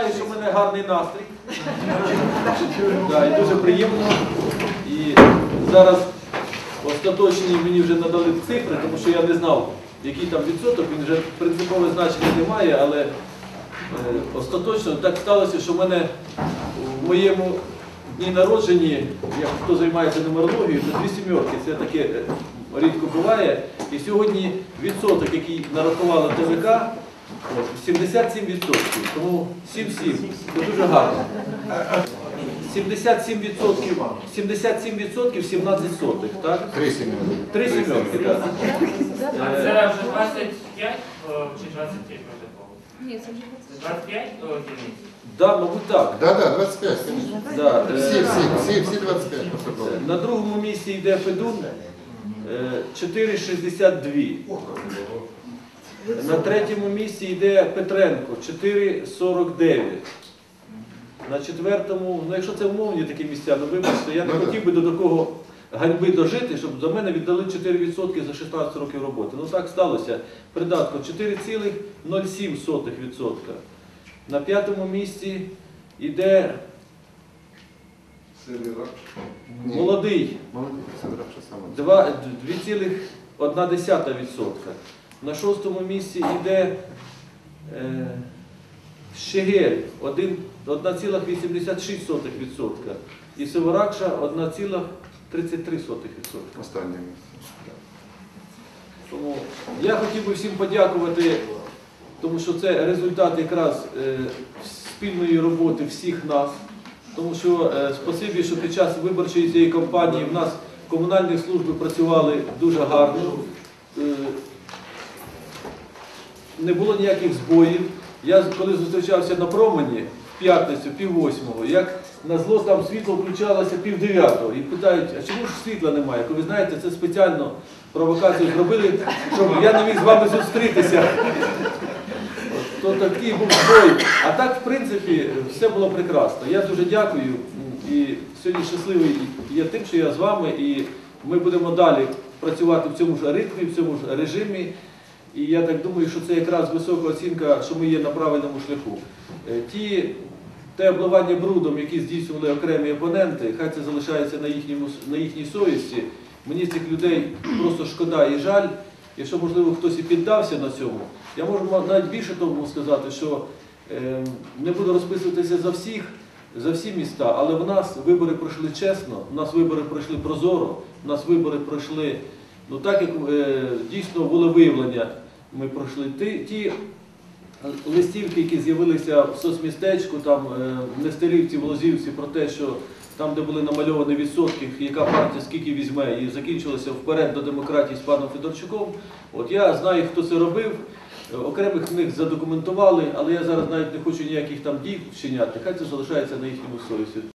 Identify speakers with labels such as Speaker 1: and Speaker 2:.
Speaker 1: вважаю, що в мене гарний настрій. Дуже приємно. І зараз остаточні мені вже надали цифри, тому що я не знав, який там відсоток, він вже принципове значення не має, але е, остаточно так сталося, що в мене в моєму дні народженні, як хто займається нумерологією, то дві сімерки, це таке е, рідко буває. І сьогодні відсоток, який нарахувала ТВК, 77%. Тому 7-7. Це дуже гарно. 77%, 77% 17 сотих, так?
Speaker 2: Три сім'ї.
Speaker 1: Три сімерки, так.
Speaker 3: А
Speaker 1: Е,
Speaker 3: це вже 25 о, чи 23 протокол?
Speaker 4: Ні, це вже
Speaker 3: Це 25 о, дільниць?
Speaker 1: Да, мабуть, так.
Speaker 2: Да, да, 25, конечно.
Speaker 1: Да, е,
Speaker 2: Всі, всі, всі, всі 25 протоколи.
Speaker 1: На другому місці йде Федун е, 4,62. На третьому місці йде Петренко 4,49. На четвертому, ну якщо це умовні такі місця, ну вибачте, я не
Speaker 2: Ну,
Speaker 1: хотів би до такого ганьби дожити, щоб за мене віддали 4% за 16 років роботи. Ну так сталося. Придатко 4,07%. На п'ятому місці йде молодий
Speaker 2: Молодець, це що саме.
Speaker 1: Два- 2,1%. На шостому місці йде е, Щегель 1,86%. І Северакша 1,33%.
Speaker 2: Останнє місце.
Speaker 1: Тому я хотів би всім подякувати, тому що це результат якраз е, спільної роботи всіх нас. Тому що е, спасибі, що під час виборчої цієї кампанії в нас комунальні служби працювали дуже гарно. Е, не було ніяких збоїв. Я коли зустрічався на промені в п'ятницю, пів восьмого, як на зло там світло включалося пів дев'ятого. І питають, а чому ж світла немає? Ви знаєте, це спеціально провокацію зробили, щоб я не міг з вами зустрітися. То такий був збой. А так, в принципі, все було прекрасно. Я дуже дякую. І сьогодні щасливий є тим, що я з вами, і ми будемо далі працювати в цьому ж ритмі, в цьому ж режимі. І я так думаю, що це якраз висока оцінка, що ми є на правильному шляху. Е, Ті, те обливання брудом, які здійснювали окремі опоненти, хай це залишається на, їхньому, на їхній совісті. Мені цих людей просто шкода і жаль. Якщо, можливо, хтось і піддався на цьому, я можу навіть більше тому сказати, що е, не буду розписуватися за всіх, за всі міста, але в нас вибори пройшли чесно, в нас вибори пройшли прозоро, в нас вибори пройшли ну так, як е, дійсно волевиявлення ми пройшли. Ті, ті листівки, які з'явилися в соцмістечку, там е, Нестерівці, в Лозівці, про те, що там, де були намальовані відсотки, яка партія скільки візьме, і закінчилося вперед до демократії з паном Федорчуком. От я знаю, хто це робив. Окремих них задокументували, але я зараз навіть не хочу ніяких там дій вчиняти. Хай це залишається на їхньому совісті.